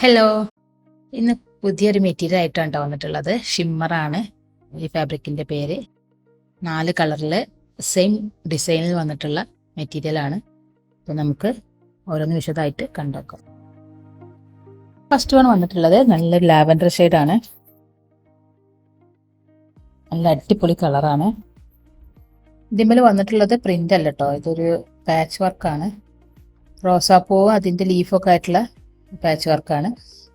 Hello ഇന്ന് പുതിയൊരു material ആയിട്ടാണ് വന്നിട്ടുള്ളത്. ഷിമ്മറാണ് ഈ ഫാബ്രിക്കിന്റെ പേര്. നാല് കളറിൽ സെയിം ഡിസൈനിൽ വന്നിട്ടുള്ള മെറ്റീരിയലാണ് അപ്പോൾ നമുക്ക് ഓരോന്ന് വിശദമായിട്ട് കണ്ടേക്കാം. ഫസ്റ്റ് വൺ വന്നിട്ടുള്ളത് നല്ലൊരു ലാവൻഡർ ഷെയ്ഡാണ് നല്ല അടിപൊളി കളറാണ് ഇതിമ്മൽ വന്നിട്ടുള്ളത് പ്രിന്റ് അല്ല കേട്ടോ ഇതൊരു പാച്ച് വർക്കാണ് റോസാപ്പൂവും അതിന്റെ ലീഫൊക്കെ ആയിട്ടുള്ള പാച്ച് വർക്കാണ്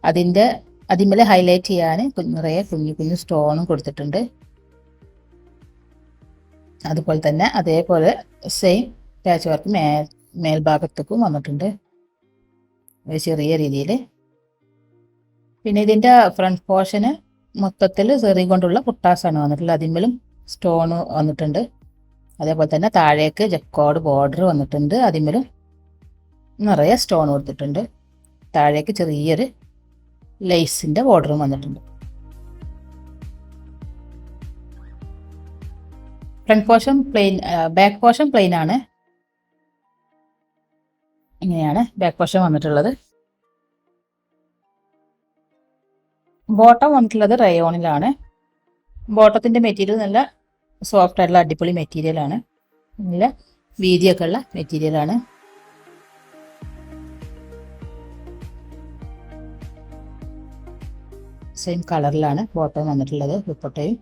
അതിന്റെ അതിന്മേൽ ഹൈലൈറ്റ് ചെയ്യാൻ നിറയെ കുഞ്ഞു കുഞ്ഞു സ്റ്റോണും കൊടുത്തിട്ടുണ്ട്. അതുപോലെ തന്നെ അതേപോലെ സെയിം പാച്ച് വർക്ക് മേ മേൽഭാഗത്തേക്കും വന്നിട്ടുണ്ട്. ഒരു ചെറിയ രീതിയിൽ. പിന്നെ ഇതിന്റെ ഫ്രണ്ട് പോർഷന് മൊത്തത്തിൽ സെറി കൊണ്ടുള്ള പുട്ടാസാണ് വന്നിട്ടുള്ളത്. അതിന്മേലും സ്റ്റോൺ വന്നിട്ടുണ്ട്. അതേപോലെ തന്നെ താഴേക്ക് ജക്കോഡ് ബോർഡർ വന്നിട്ടുണ്ട്. അതിന്മേലും നിറയെ സ്റ്റോൺ കൊടുത്തിട്ടുണ്ട്. താഴേക്ക് ചെറിയൊരു ലേസിന്റെ ബോർഡറും വന്നിട്ടുണ്ട്. Front portion plain back portion plain ആണ്. ഇങ്ങനെയാണ് ബാക്ക് പോർഷൻ വന്നിട്ടുള്ളത്. ബോട്ടം വന്നിട്ടുള്ളത് റയോണിലാണ് ബോട്ടത്തിന്റെ മെറ്റീരിയൽ നല്ല സോഫ്റ്റ് ആയിട്ടുള്ള അടിപൊളി മെറ്റീരിയലാണ് നല്ല വീതിയൊക്കെ ഉള്ള മെറ്റീരിയലാണ് സെയിം കളറിലാണ് ബോട്ടം വന്നിട്ടുള്ളത് ദുപ്പട്ടയും.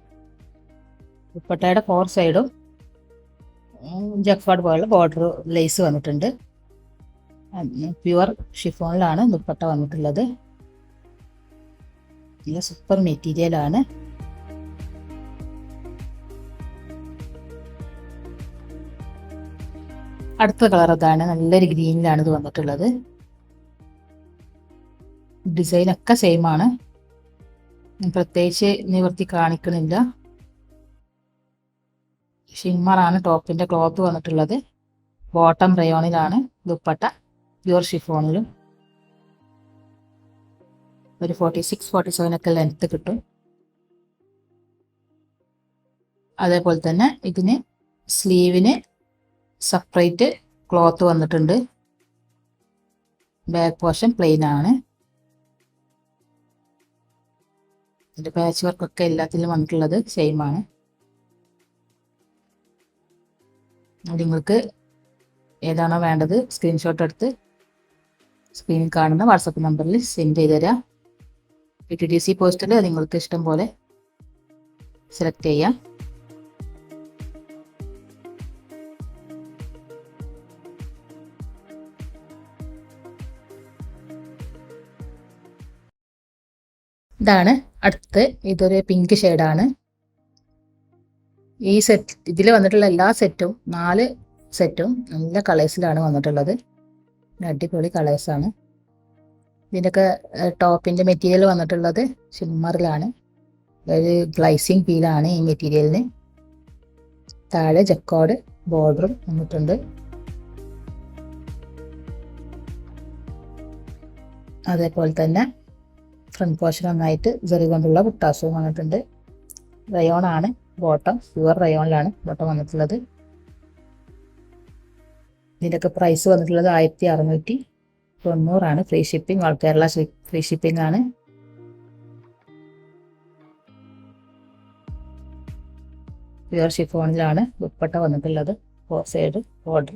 ദുപ്പട്ടയുടെ ഫോർ സൈഡും ജഫാഡ് പോലുള്ള ബോർഡർ ലേസ് വന്നിട്ടുണ്ട്. പ്യുവർ ഷിഫോണിലാണ് ദുപ്പട്ട വന്നിട്ടുള്ളത്. നല്ല സൂപ്പർ മെറ്റീരിയലാണ് അടുത്ത കളർ അതാണ് നല്ലൊരു ഗ്രീനിലാണ് ഇത് വന്നിട്ടുള്ളത്. ഡിസൈനൊക്കെ സെയിം ആണ്. പ്രത്യേകിച്ച് നിവർത്തി കാണിക്കണില്ല. ഷിമ്മറാണ് ടോപ്പിന്റെ ക്ലോത്ത് വന്നിട്ടുള്ളത്. ബോട്ടം റയോണിലാണ് ദുപ്പട്ട. പ്യൂർ ഷിഫോണിലും. ഒരു ഫോർട്ടി സിക്സ് ഫോർട്ടി സെവൻ ഒക്കെ ലെങ്ത്ത് കിട്ടും. അതേപോലെ തന്നെ ഇതിന് സ്ലീവിന് സെപ്പറേറ്റ് ക്ലോത്ത് വന്നിട്ടുണ്ട്. ബാക്ക് പോർഷൻ പ്ലെയിൻ ആണ്. ഇതിന്റെ പാച്ച് വർക്കൊക്കെ എല്ലാത്തിലും വന്നിട്ടുള്ളത് സെയിം ആണ്. നിങ്ങൾക്ക് ഏതാണോ വേണ്ടത് സ്ക്രീൻഷോട്ട് എടുത്ത് സ്ക്രീനിൽ കാണുന്ന വാട്സപ്പ് നമ്പറിൽ സെൻഡ് ചെയ്ത് തരാം. പി ടി ഡി സി പോസ്റ്റിൽ നിങ്ങൾക്ക് ഇഷ്ടം പോലെ സെലക്ട് ചെയ്യാം. ഇതാണ് അടുത്ത് ഇതൊരു പിങ്ക് ഷെയ്ഡാണ് ഈ സെറ്റ് ഇതിൽ വന്നിട്ടുള്ള എല്ലാ സെറ്റും നാല് സെറ്റും നല്ല കളേഴ്സിലാണ് വന്നിട്ടുള്ളത്. അടിപൊളി കളേഴ്സാണ് ഇതിന്റെയൊക്കെ ടോപ്പിന്റെ മെറ്റീരിയൽ വന്നിട്ടുള്ളത് ഷിമ്മറിലാണ് ഒരു ഗ്ലൈസിങ് ഫീലാണ് ഈ മെറ്റീരിയലിന് താഴെ ജക്കോഡ് ബോർഡറും വന്നിട്ടുണ്ട്. അതേപോലെ തന്നെ ഫ്രണ്ട് പോർഷൻ നന്നായിട്ട് ജെറി കൊണ്ടുള്ള പുട്ടാസവും വന്നിട്ടുണ്ട്. റയോൺ ആണ് ബോട്ടം പ്യുവർ റയോണിലാണ് ബോട്ടം വന്നിട്ടുള്ളത്. ഇതിന്റെയൊക്കെ പ്രൈസ് വന്നിട്ടുള്ളത് ആയിരത്തി അറുന്നൂറ്റി തൊണ്ണൂറാണ്. Free shipping all Kerala free shipping ആണ്. പ്യുവർ ഷിഫോണിലാണ് ദുപ്പട്ട വന്നിട്ടുള്ളത് സൈഡ് ബോർഡർ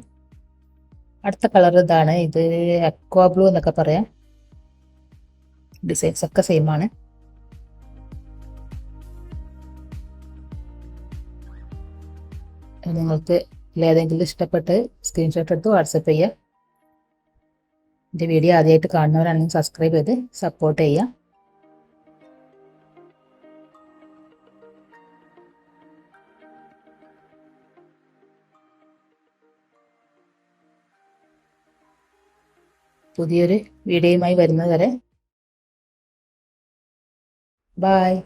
അടുത്ത കളർ ഇതാണ് ഇത് അക്വാ ബ്ലൂ എന്നൊക്കെ പറയാം. ഡിസൈൻസ് ഒക്കെ സെയിം ആണ്. നിങ്ങൾക്ക് ഏതെങ്കിലും ഇഷ്ടപ്പെട്ട് സ്ക്രീൻഷോട്ട് എടുത്ത് വാട്സപ്പ് ചെയ്യുക എന്റെ വീഡിയോ ആദ്യമായിട്ട് കാണുന്നവരാണെങ്കിൽ സബ്സ്ക്രൈബ് ചെയ്ത് സപ്പോർട്ട് ചെയ്യുക പുതിയൊരു വീഡിയോയുമായി വരുന്നത് വരെ Bye.